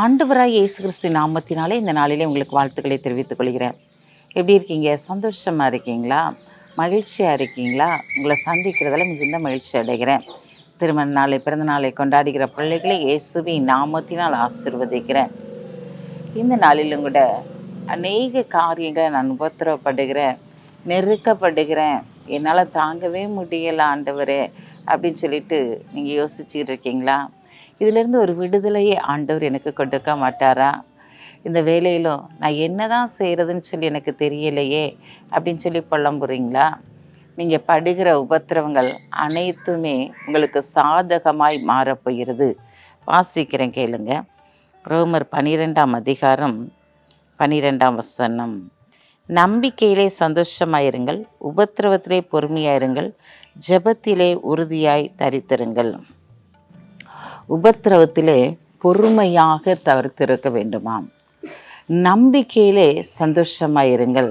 ஆண்டவராய் இயேசு கிறிஸ்து நாமத்தினாலே இந்த நாளிலே உங்களுக்கு வாழ்த்துக்களை தெரிவித்துக் கொள்கிறேன். எப்படி இருக்கீங்க? சந்தோஷமாக இருக்கீங்களா? மகிழ்ச்சியாக இருக்கீங்களா? உங்களை சந்திக்கிறதுல மிகுந்த மகிழ்ச்சி அடைகிறேன். திருமண நாளை பிறந்த நாளை கொண்டாடுகிற பிள்ளைகளை இயேசுவி நாமத்தினால் ஆசிர்வதிக்கிறேன். இந்த நாளிலும் கூட அநேக காரியங்களை நான் உபத்திரவப்படுகிறேன் நெருக்கப்படுகிறேன். என்னால் தாங்கவே முடியல ஆண்டவரே அப்படின்னு சொல்லிட்டு நீங்கள் யோசிச்சுட்டு இருக்கீங்களா? இதிலிருந்து ஒரு விடுதலையை ஆண்டவர் எனக்கு கொடுக்க மாட்டாரா? இந்த வேலையிலும் நான் என்ன தான் செய்கிறதுன்னு சொல்லி எனக்கு தெரியலையே அப்படின்னு சொல்லி புலம்புறீங்களா? நீங்கள் படுகிற உபத்திரவங்கள் அனைத்துமே உங்களுக்கு சாதகமாய் மாறப்போகிறது வாசிக்கிறேன் கேளுங்க. ரோமர் பனிரெண்டாம் அதிகாரம் பனிரெண்டாம் வசனம். நம்பிக்கையிலே சந்தோஷமாயிருங்கள் உபத்திரவத்திலே பொறுமையாயிருங்கள் ஜெபத்திலே உறுதியாய் தரித்திருங்கள். உபத்திரவத்திலே பொறுமையாக தவிர்த்திருக்க வேண்டுமாம். நம்பிக்கையிலே சந்தோஷமாயிருங்கள்.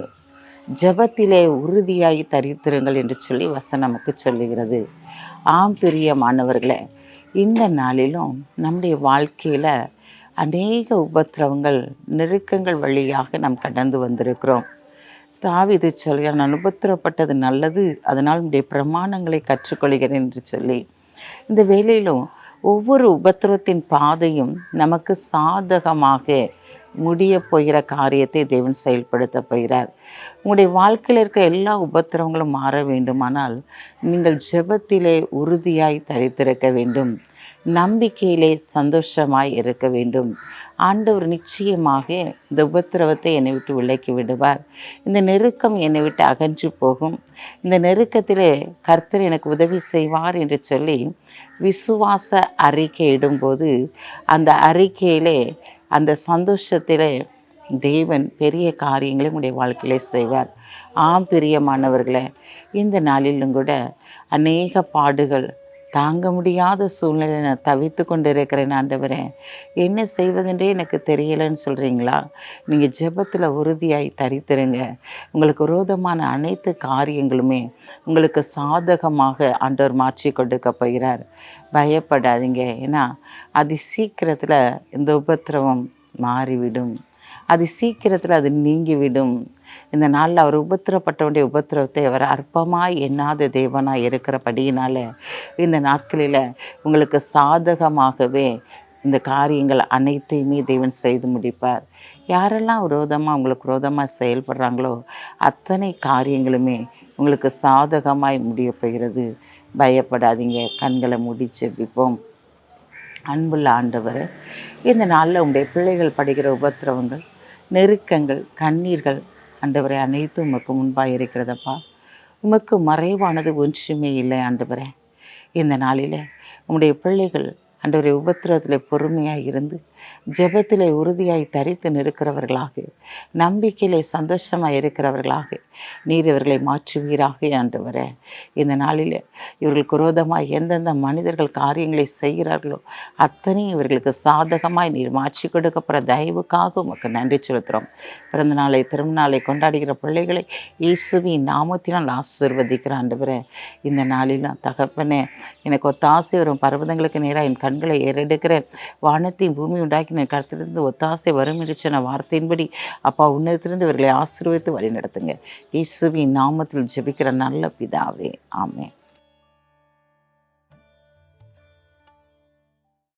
ஜெபத்திலே உறுதியாகி தரித்திருங்கள் என்று சொல்லி வசனம் நமக்கு சொல்லுகிறது. ஆம் பிரியமானவர்களே இந்த நாளிலும் நம்முடைய வாழ்க்கையில் அநேக உபத்திரவங்கள் நெருக்கங்கள் வழியாக நாம் கடந்து வந்திருக்கிறோம். தாவிது சொல்கிறான் நான் உபத்திரப்பட்டது நல்லது அதனால் உடைய பிரமாணங்களை கற்றுக்கொள்கிறேன் என்று சொல்லி. இந்த வேலையிலும் ஒவ்வொரு உபத்திரத்தின் பாதையும் நமக்கு சாதகமாக முடிய போகிற காரியத்தை தேவன் செயல்படுத்த போகிறார். உங்களுடைய வாழ்க்கையில் இருக்கிற எல்லா உபத்திரவங்களும் மாற வேண்டுமானால் நீங்கள் ஜெபத்திலே உறுதியாய் தரித்திருக்க வேண்டும். நம்பிக்கையிலே சந்தோஷமாய் இருக்க வேண்டும். ஆண்டவர் நிச்சயமாக இந்த உபத்திரவத்தை என்னை விட்டு விலக்கி விடுவார். இந்த நெருக்கம் என்னை விட்டு அகன்று போகும். இந்த நெருக்கத்திலே கர்த்தர் எனக்கு உதவி செய்வார் என்று சொல்லி விசுவாச அறிக்கை இடும்போது அந்த அறிக்கையிலே அந்த சந்தோஷத்திலே தேவன் பெரிய காரியங்களை உடைய வாழ்க்கையிலே செய்வார். ஆம் பிரியமானவர்களே இந்த நாளிலும் கூட அநேக பாடுகள் தாங்க முடியாத சூழ்நிலை நான் தவித்து கொண்டு இருக்கிறேன் ஆண்டவரே. என்ன செய்வதென்றே எனக்கு தெரியலைன்னு சொல்கிறீங்களா நீங்கள் ஜெபத்தில் உறுதியாய் தரித்திருங்க. உங்களுக்கு விரோதமான அனைத்து காரியங்களுமே உங்களுக்கு சாதகமாக ஆண்டவர் மாற்றி கொடுக்க போகிறார். பயப்படாதீங்க. ஏன்னா அது சீக்கிரத்தில் இந்த உபத்திரவம் மாறிவிடும். அது சீக்கிரத்தில் அது நீங்கிவிடும். இந்த நாளில் அவர் உபத்திரப்பட்டவனுடைய உபத்திரவத்தை அவர் அற்பமாக எண்ணாத தேவனாக இருக்கிறபடியினால் இந்த நாட்களில் உங்களுக்கு சாதகமாகவே இந்த காரியங்கள் அனைத்தையுமே தேவன் செய்து முடிப்பார். யாரெல்லாம் விரோதமாக உங்களுக்கு விரோதமாக செயல்படுறாங்களோ அத்தனை காரியங்களுமே உங்களுக்கு சாதகமாய் முடிய போகிறது. பயப்படாதீங்க. கண்களை முடிச்சு விப்போம் அன்புள்ள ஆண்டவர் இந்த நாளில் உங்களுடைய பிள்ளைகள் படுகிற உபத்திரவங்கள் நெருக்கங்கள் கண்ணீர்கள் ஆண்டவரை அனைத்தும் உமக்கு முன்பாக இருக்கிறதப்பா. உமக்கு மறைவானது ஒன்றுமே இல்லை ஆண்டவரே. இந்த நாளில் உங்களுடைய பிள்ளைகள் அன்றைய உபத்திரத்தில் பொறுமையாக இருந்து ஜெபத்தில் உறுதியாய் தரித்து நிற்கிறவர்களாக நம்பிக்கையிலே சந்தோஷமாக இருக்கிறவர்களாக நீர் இவர்களை மாற்றுவீராக ஆண்டவரே. இந்த நாளில் இவர்கள் குரோதமாக எந்தெந்த மனிதர்கள் காரியங்களை செய்கிறார்களோ அத்தனையும் இவர்களுக்கு சாதகமாய் நீர் மாற்றி கொடுக்கப்படுற தயவுக்காக உமக்கு நன்றி செலுத்துகிறோம். பிறந்த நாளை திருநாளை கொண்டாடுகிற பிள்ளைகளை இயேசுவின் நாமத்தினால் ஆசிர்வதிக்கிற ஆண்டவரே. இந்த நாளிலும் தகப்பனே எனக்கு ஒத்தாசை வரும் பர்வதங்களுக்கு நேராக என் கண்களை ஏறெடுக்கிற வானத்தையும் பூமி உண்டாக்கின கருத்திலிருந்து ஒத்தாசை வரும் என்று சொன்ன வார்த்தையின்படி அப்பா உன்னதத்திலிருந்து இவர்களை ஆசீர்வதித்து வழி நடத்துங்க இயேசுவின் நாமத்தில் ஜெபிக்கிற நல்ல பிதாவே. ஆமே